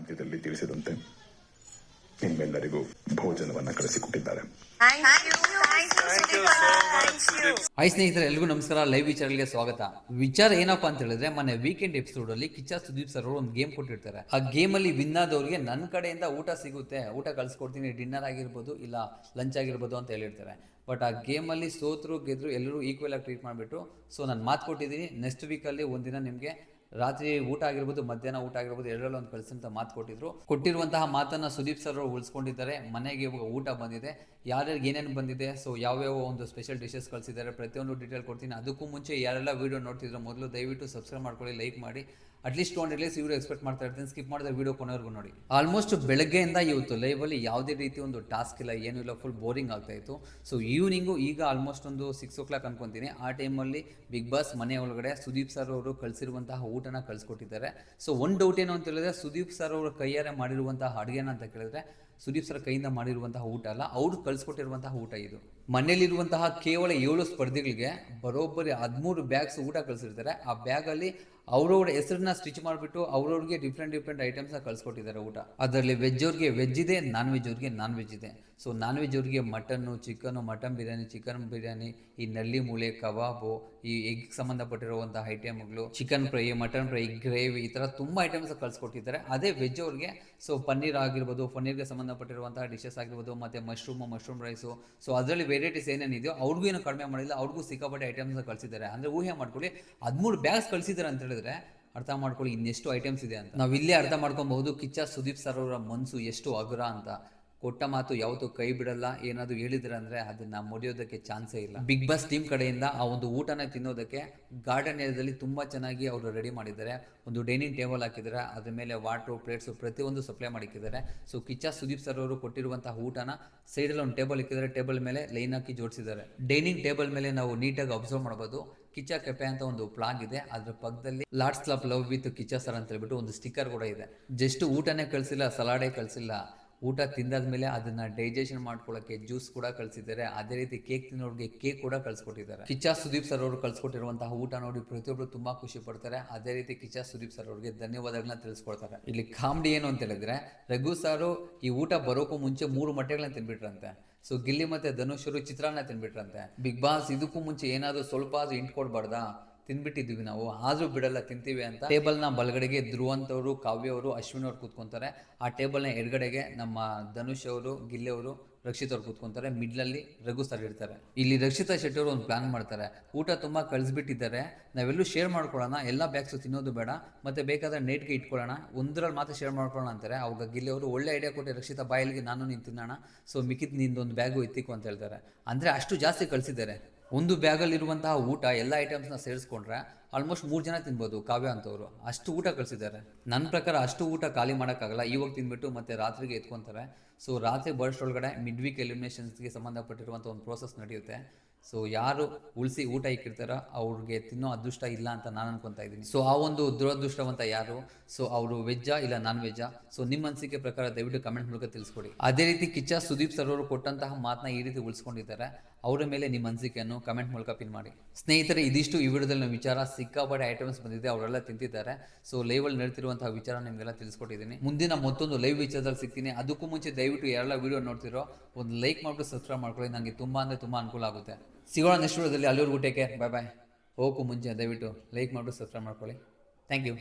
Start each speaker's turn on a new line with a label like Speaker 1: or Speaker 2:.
Speaker 1: ಅಂತ್ಯದಲ್ಲಿ ತಿಳಿಸಿದಂತೆ ನಿಮ್ಮೆಲ್ಲರಿಗೂ ಭೋಜನವನ್ನ ಕಳಿಸಿಕೊಟ್ಟಿದ್ದಾರೆ.
Speaker 2: ಹಾಯ್ ಸ್ನೇಹಿತರೆ ಎಲ್ಲರಿಗೂ ನಮಸ್ಕಾರ. ಲೈವ್ ವಿಚಾರಗಳಿಗೆ ಸ್ವಾಗತ. ವಿಚಾರ ಏನಪ್ಪಾ ಅಂತ ಹೇಳಿದ್ರೆ ಮೊನ್ನೆ ವೀಕೆಂಡ್ ಎಪಿಸೋಡ್ ಅಲ್ಲಿ ಕಿಚ್ಚ ಸುದೀಪ್ ಸರ್ ಅವರು ಒಂದು ಗೇಮ್ ಕೊಟ್ಟಿರ್ತಾರೆ. ಆ ಗೇಮ್ ಅಲ್ಲಿ ವಿನ್ ಆದವ್ರಿಗೆ ನನ್ನ ಕಡೆಯಿಂದ ಊಟ ಸಿಗುತ್ತೆ. ಊಟ ಕಳ್ಸಿಕೊಡ್ತೀನಿ. ಡಿನ್ನರ್ ಆಗಿರ್ಬೋದು ಇಲ್ಲ ಲಂಚ್ ಆಗಿರ್ಬೋದು ಅಂತ ಹೇಳಿರ್ತಾರೆ. ಬಟ್ ಆ ಗೇಮಲ್ಲಿ ಸೋತರು ಗೆದ್ರು ಎಲ್ಲರೂ ಈಕ್ವಲ್ ಆಗಿ ಟ್ರೀಟ್ ಮಾಡಿಬಿಟ್ಟು ಸೊ ನಾನು ಮಾತು ಕೊಟ್ಟಿದ್ದೀನಿ. ನೆಕ್ಸ್ಟ್ ವೀಕಲ್ಲಿ ಒಂದಿನ ನಿಮಗೆ ರಾತ್ರಿ ಊಟ ಆಗಿರ್ಬೋದು, ಮಧ್ಯಾಹ್ನ ಊಟ ಆಗಿರ್ಬೋದು, ಎರಡರಲ್ಲೂ ಒಂದು ಕಳಿಸಿ ಅಂತ ಮಾತು ಕೊಟ್ಟಿದ್ರು. ಕೊಟ್ಟಿರುವಂತಹ ಮಾತನ್ನ ಸುದೀಪ್ ಸರ್ ಅವರು ಉಳಿಸ್ಕೊಂಡಿದ್ದಾರೆ. ಮನೆಗೆ ಇವಾಗ ಊಟ ಬಂದಿದೆ. ಯಾರ್ಯಾರಿಗೆ ಏನೇನು ಬಂದಿದೆ ಸೊ ಯಾವ್ಯಾವ ಒಂದು ಸ್ಪೆಷಲ್ ಡಿಶಸ್ ಕಳಿಸಿದ್ದಾರೆ, ಪ್ರತಿಯೊಂದು ಡೀಟೇಲ್ ಕೊಡ್ತೀನಿ. ಅದಕ್ಕೂ ಮುಂಚೆ ಯಾರೆಲ್ಲ ವೀಡಿಯೋ ನೋಡ್ತಿದ್ರು ಮೊದಲು ದಯವಿಟ್ಟು ಸಬ್ಸ್ಕ್ರೈಬ್ ಮಾಡ್ಕೊಳ್ಳಿ ಲೈಕ್ ಮಾಡಿ. ಅಟ್ಲೀಸ್ಟ್ ಒಂದು ರಿಲೀಸ್ ಇವರು ಎಕ್ಸ್ಪೆಕ್ಟ್ ಮಾಡ್ತಾ ಇರ್ತೀನಿ. ಸ್ಕಿಪ್ ಮಾಡಿದ್ರೆ ವೀಡಿಯೋ ಕೊನೆವರೆಗೂ ನೋಡಿ. ಆಲ್ಮೋಸ್ಟ್ ಬೆಳಗ್ಗೆಯಿಂದ ಇವತ್ತು ಲೈವಲ್ಲಿ ಯಾವುದೇ ರೀತಿ ಒಂದು ಟಾಸ್ಕ್ ಇಲ್ಲ, ಏನೂ ಇಲ್ಲ ಫುಲ್ ಬೋರಿಂಗ್ ಆಗ್ತಾ ಇತ್ತು. ಸೊ ಈವ್ನಿಂಗು ಈಗ ಆಲ್ಮೋಸ್ಟ್ ಒಂದು ಸಿಕ್ಸ್ ಓ ಕ್ಲಾಕ್ ಅನ್ಕೊಂತೀನಿ. ಆ ಟೈಮಲ್ಲಿ ಬಿಗ್ ಬಾಸ್ ಮನೆ ಒಳಗಡೆ ಸುದೀಪ್ ಸರ್ ಅವರು ಕಳಿಸಿರುವಂತಹ ಊಟನ ಕಳಿಸ್ಕೊಟ್ಟಿದ್ದಾರೆ. ಸೊ ಒಂದು ಡೌಟ್ ಏನು ಅಂತ ಹೇಳಿದ್ರೆ, ಸುದೀಪ್ ಸರ್ ಅವರ ಕೈಯಾರೆ ಮಾಡಿರುವಂತಹ ಅಡುಗೆನ ಅಂತ ಕೇಳಿದ್ರೆ, ಸುದೀಪ್ ಸರ್ ಕೈಯಿಂದ ಮಾಡಿರುವಂತಹ ಊಟ ಅಲ್ಲ, ಅವ್ರು ಕಳಿಸ್ಕೊಟ್ಟಿರುವಂತಹ ಊಟ ಇದು. ಮನೆಯಲ್ಲಿರುವಂತಹ ಕೇವಲ ಏಳು ಸ್ಪರ್ಧಿಗಳಿಗೆ ಬರೋಬ್ಬರಿ ಹದಿಮೂರು ಬ್ಯಾಗ್ಸ್ ಊಟ ಕಳಿಸಿರ್ತಾರೆ. ಆ ಬ್ಯಾಗಲ್ಲಿ ಅವ್ರವ್ರ ಹೆಸರನ್ನ ಸ್ಟಿಚ್ ಮಾಡಿಬಿಟ್ಟು ಅವ್ರವ್ರಿಗೆ ಡಿಫ್ರೆಂಟ್ ಡಿಫ್ರೆಂಟ್ ಐಟಮ್ಸ್ನ ಕಳಿಸ್ಕೊಟ್ಟಿದ್ದಾರೆ ಊಟ. ಅದರಲ್ಲಿ ವೆಜ್ ಅವ್ರಿಗೆ ವೆಜ್ ಇದೆ ನಾನ್ ವೆಜ್ ಅವ್ರಿಗೆ ನಾನ್ ವೆಜ್ ಇದೆ. ಸೊ ನಾನ್ ವೆಜ್ ಅವ್ರಿಗೆ mutton chicken mutton biryani chicken biryani ಈ ನಲ್ಲಿ ಮೂಳೆ, ಕಬಾಬು, ಈ ಎಗ್ ಸಂಬಂಧಪಟ್ಟಿರುವಂತಹ ಐಟಮ್ಗಳು chicken fry mutton fry gravy ಈ ಥರ ತುಂಬ ಐಟಮ್ಸ್ ಕಳಿಸ್ಕೊಟ್ಟಿದ್ದಾರೆ. ಅದೇ ವೆಜ್ ಅವ್ರಿಗೆ ಸೊ ಪನ್ನೀರ್ ಆಗಿರ್ಬೋದು ಪನ್ನೀರ್ಗೆ ಸಂಬಂಧಪಟ್ಟಿರುವಂತಹ ಡಿಶಸ್ ಆಗಿರ್ಬೋದು, ಮತ್ತು ಮಶ್ರೂಮು ಮಶ್ರೂಮ್ ರೈಸು ಸೊ ಅದರಲ್ಲಿ ವೆರೈಟೀಸ್ ಏನೇನಿದೆಯೋ ಅವ್ರಿಗೂ ಏನು ಕಡಿಮೆ ಮಾಡಿಲ್ಲ, ಅವ್ರಿಗೂ ಸಿಕ್ಕಾಪಟ್ಟೆ ಐಟಮ್ಸ್ ಕಳಿಸಿದ್ದಾರೆ. ಅಂದರೆ ಊಹೆ ಮಾಡ್ಕೊಳ್ಳಿ, ಹದಿಮೂರು ಬ್ಯಾಗ್ಸ್ ಕಳಿಸಿದ್ದಾರೆ ಅಂತ ಹೇಳಿದ್ರೆ ಅರ್ಥ ಮಾಡ್ಕೊಳ್ಳಿ, ಇನ್ನೆಷ್ಟು ಐಟಮ್ಸ್ ಇದೆ ಅಂತ. ನಾವು ಇಲ್ಲೇ ಅರ್ಥ ಮಾಡ್ಕೊಬಹುದು, ಕಿಚ್ಚ ಸುದೀಪ್ ಸರ್ ಅವರ ಮನಸ್ಸು ಎಷ್ಟು ಅಗುರ ಅಂತ. ಕೊಟ್ಟ ಮಾತು ಯಾವತ್ತೂ ಕೈ ಬಿಡಲ್ಲ. ಏನಾದ್ರು ಹೇಳಿದ್ರೆ ಅಂದ್ರೆ ಅದನ್ನ ಮುರಿಯೋದಕ್ಕೆ ಚಾನ್ಸೇ ಇಲ್ಲ. ಬಿಗ್ ಬಾಸ್ ಟೀಮ್ ಕಡೆಯಿಂದ ಆ ಒಂದು ಊಟನ ತಿನ್ನೋದಕ್ಕೆ ಗಾರ್ಡನ್ ಏರಿಯಾದಲ್ಲಿ ತುಂಬಾ ಚೆನ್ನಾಗಿ ಅವರು ರೆಡಿ ಮಾಡಿದ್ದಾರೆ. ಒಂದು ಡೈನಿಂಗ್ ಟೇಬಲ್ ಹಾಕಿದ್ದಾರೆ. ಅದ್ರ ಮೇಲೆ ವಾಟ್ರು ಪ್ಲೇಟ್ಸು ಪ್ರತಿಯೊಂದು ಸಪ್ಲೈ ಮಾಡಿಕ್ಕಿದ್ದಾರೆ. ಸೊ ಕಿಚ್ಚ ಸುದೀಪ್ ಸರ್ ಅವರು ಕೊಟ್ಟಿರುವಂತಹ ಊಟನ ಅಲ್ಲಿ ಒಂದು ಟೇಬಲ್ ಇಕ್ಕಿದ್ದಾರೆ. ಟೇಬಲ್ ಮೇಲೆ ಲೈನ್ ಹಾಕಿ ಜೋಡಿಸಿದ್ದಾರೆ. ಡೈನಿಂಗ್ ಟೇಬಲ್ ಮೇಲೆ ನಾವು ನೀಟಾಗಿ ಅಬ್ಸರ್ವ್ ಮಾಡ್ಬೋದು. ಕಿಚ್ಚ ಕೆಪೆ ಅಂತ ಒಂದು ಪ್ಲಾಗ್ ಇದೆ. ಅದ್ರ ಪಕ್ಕದಲ್ಲಿ Lords club love with Kichcha sir ಅಂತ ಹೇಳ್ಬಿಟ್ಟು ಒಂದು ಸ್ಟಿಕ್ಕರ್ ಕೂಡ ಇದೆ. ಜಸ್ಟ್ ಊಟನೇ ಕಳಿಸಿಲ್ಲ ಸಲಾಡೇ ಕಳಿಸಿಲ್ಲ. ಊಟ ತಿಂದಾದ್ಮೇಲೆ ಅದನ್ನ ಡೈಜೆಷನ್ ಮಾಡ್ಕೊಳ್ಳೋಕೆ ಜ್ಯೂಸ್ ಕೂಡ ಕಳಿಸಿದ್ದಾರೆ. ಅದೇ ರೀತಿ ಕೇಕ್ ತಿನ್ನೋರಿಗೆ ಕೇಕ್ ಕೂಡ ಕಳ್ಸಿಕೊಟ್ಟಿದ್ದಾರೆ. ಕಿಚ್ಚ ಸುದೀಪ್ ಸರ್ ಅವರು ಕಳ್ಸಿಕೊಟ್ಟಿರುವಂತಹ ಊಟ ನೋಡಿ ಪ್ರತಿಯೊಬ್ಬರು ತುಂಬಾ ಖುಷಿ ಪಡ್ತಾರೆ. ಅದೇ ರೀತಿ ಕಿಚ್ಚ ಸುದೀಪ್ ಸರ್ ಅವರಿಗೆ ಧನ್ಯವಾದಗಳನ್ನ ತಿಳಿಸ್ಕೊಡ್ತಾರೆ. ಇಲ್ಲಿ ಕಾಮಿಡಿ ಏನು ಅಂತ ಹೇಳಿದ್ರೆ, ರಘು ಸಾರು ಈ ಊಟ ಬರೋಕ್ಕೂ ಮುಂಚೆ ಮೂರು ಮೊಟ್ಟೆಗಳನ್ನ ತಿನ್ಬಿಟ್ರಂತೆ. ಸೊ ಗಿಲ್ಲಿ ಮತ್ತೆ ಧನುಷರು ಚಿತ್ರಾನ್ನ ತಿನ್ಬಿಟ್ರಂತೆ. ಬಿಗ್ ಬಾಸ್ ಇದಕ್ಕೂ ಮುಂಚೆ ಏನಾದರೂ ಸ್ವಲ್ಪ ಆದ್ರೂ ಇಂಟ್ ಕೊಡ್ಬಾರ್ದಾ? ತಿನ್ಬಿಟ್ಟಿದ್ವಿ ನಾವು. ಆದರೂ ಬಿಡಲ್ಲ, ತಿಂತೀವಿ ಅಂತ. ಟೇಬಲ್ನ ಬಲಗಡೆಗೆ ಧ್ರುವಂತವರು ಕಾವ್ಯ ಅವರು ಅಶ್ವಿನ್ ಅವರು ಕೂತ್ಕೊಂತಾರೆ. ಆ ಟೇಬಲ್ನ ಎಡಗಡೆಗೆ ನಮ್ಮ ಧನುಷ್ ಅವರು, ಗಿಲ್ಲೆ ಅವರು, ರಕ್ಷಿತ್ ಅವ್ರು ಕೂತ್ಕೊಂತಾರೆ. ಮಿಡ್ಲಲ್ಲಿ ರಘು ಸರ್ ಇರ್ತಾರೆ. ಇಲ್ಲಿ ರಕ್ಷಿತಾ ಶೆಟ್ಟಿ ಅವರು ಒಂದು ಪ್ಲಾನ್ ಮಾಡ್ತಾರೆ. ಊಟ ತುಂಬಾ ಕಳಿಸ್ಬಿಟ್ಟಿದ್ದಾರೆ. ನಾವೆಲ್ಲೂ ಶೇರ್ ಮಾಡ್ಕೊಳ್ಳೋಣ. ಎಲ್ಲ ಬ್ಯಾಗ್ಸು ತಿನ್ನೋದು ಬೇಡ. ಮತ್ತೆ ಬೇಕಾದ್ರೆ ನೈಟ್ಗೆ ಇಟ್ಕೊಳ್ಳೋಣ. ಒಂದರಲ್ಲಿ ಮಾತ್ರ ಶೇರ್ ಮಾಡ್ಕೊಳ್ಳೋಣ ಅಂತಾರೆ. ಅವಾಗ ಗಿಲ್ಲೆ ಅವರು ಒಳ್ಳೆ ಐಡಿಯಾ ಕೊಟ್ಟು ರಕ್ಷಿತಾ ಬಾಯಲ್ಲಿಗೆ ನಾನು ನೀನು ಸೊ ಮಿಕ್ಕಿದ್ ನಿಂದೊಂದು ಬ್ಯಾಗು ಎತ್ತಿಕ್ಕು ಅಂತ ಹೇಳ್ತಾರೆ. ಅಂದ್ರೆ ಅಷ್ಟು ಜಾಸ್ತಿ ಕಳಿಸಿದ್ದಾರೆ. ಒಂದು ಬ್ಯಾಗಲ್ಲಿರುವಂತಹ ಊಟ, ಎಲ್ಲ ಐಟಮ್ಸ್ನ ಸೇರಿಸ್ಕೊಂಡ್ರೆ ಆಲ್ಮೋಸ್ಟ್ ಮೂರು ಜನ ತಿನ್ಬೋದು, ಕಾವ್ಯ ಅಂತವರು. ಅಷ್ಟು ಊಟ ಕಳಿಸಿದ್ದಾರೆ. ನನ್ನ ಪ್ರಕಾರ ಅಷ್ಟು ಊಟ ಖಾಲಿ ಮಾಡೋಕ್ಕಾಗಲ್ಲ. ಇವಾಗ ತಿನ್ಬಿಟ್ಟು ಮತ್ತೆ ರಾತ್ರಿಗೆ ಎತ್ಕೊತಾರೆ. ಸೊ ರಾತ್ರಿ ಒಳಗಡೆ ಮಿಡ್ ವೀಕ್ ಎಲಿಮಿನೇಷನ್ಸ್ಗೆ ಸಂಬಂಧಪಟ್ಟಿರುವಂಥ ಒಂದು ಪ್ರೋಸೆಸ್ ನಡೆಯುತ್ತೆ. ಸೊ ಯಾರು ಉಳಿಸಿ ಊಟ ಇಕ್ಕಿರ್ತಾರೋ ಅವ್ರಿಗೆ ತಿನ್ನೋ ಅದೃಷ್ಟ ಇಲ್ಲ ಅಂತ ನಾನು ಅನ್ಕೊತಾ ಇದ್ದೀನಿ. ಸೊ ಆ ಒಂದು ದುರದೃಷ್ಟವಂತ ಯಾರು? ಸೊ ಅವರು ವೆಜ್ಜಾ ಇಲ್ಲ ನಾನ್ ವೆಜ್ಜಾ? ಸೊ ನಿಮ್ಮ ಅನಿಸಿಕೆ ಪ್ರಕಾರ ದಯವಿಟ್ಟು ಕಮೆಂಟ್ ಮೂಲಕ ತಿಳಿಸ್ಕೊಡಿ. ಅದೇ ರೀತಿ ಕಿಚ್ಚ ಸುದೀಪ್ ಸರ್ ಅವರು ಕೊಟ್ಟಂತಹ ಮಾತನ್ನ ಈ ರೀತಿ ಉಳಿಸ್ಕೊಂಡಿದ್ದಾರೆ. ಅವರ ಮೇಲೆ ನಿಮ್ಮ ಅನಿಸಿಕೆಯನ್ನು ಕಮೆಂಟ್ ಮೂಲಕ ಪಿನ್ ಮಾಡಿ. ಸ್ನೇಹಿತರೆ, ಇದಿಷ್ಟು ಈ ವಿಡಿಯೋದಲ್ಲಿ ನಮ್ಮ ವಿಚಾರ. ಸಿಕ್ಕಾಪಟ್ಟೆ ಐಟಮ್ಸ್ ಬಂದಿದೆ, ಅವರೆಲ್ಲ ತಿಂತಿದ್ದಾರೆ. ಸೊ ಲೈವಲ್ಲಿ ನಡೀತಿರುವಂತಹ ವಿಚಾರ ನಿಮಗೆಲ್ಲ ತಿಳಿಸ್ಕೊಟ್ಟಿದ್ದೀನಿ. ಮುಂದಿನ ಮತ್ತೊಂದು ಲೈವ್ ವಿಚಾರದಲ್ಲಿ ಸಿಗ್ತೀನಿ. ಅದಕ್ಕೂ ಮುಂಚೆ ದಯವಿಟ್ಟು ಯಾರೆಲ್ಲ ವಿಡಿಯೋ ನೋಡ್ತಿರೋ, ಒಂದು ಲೈಕ್ ಮಾಡಿಬಿಟ್ಟು ಸಬ್ಸ್ಕ್ರೈಬ್ ಮಾಡ್ಕೊಳ್ಳಿ. ನನಗೆ ತುಂಬ ಅಂದರೆ ತುಂಬ ಅನುಕೂಲ ಆಗುತ್ತೆ. ಸಿಗೋಣ ನೆಕ್ಸ್ಟ್ ವಿಡಿಯೋದಲ್ಲಿ. ಅಲ್ಲಿವರೆಗೂ ಟೇಕ್ ಕೇರ್ ಬಾಯ್ ಬಾಯ್ ಹೋಗಕ್ಕೂ ಮುಂಚೆ ದಯವಿಟ್ಟು ಲೈಕ್ ಮಾಡಿಬಿಟ್ಟು ಸಬ್ಸ್ಕ್ರೈಬ್ ಮಾಡ್ಕೊಳ್ಳಿ. Thank you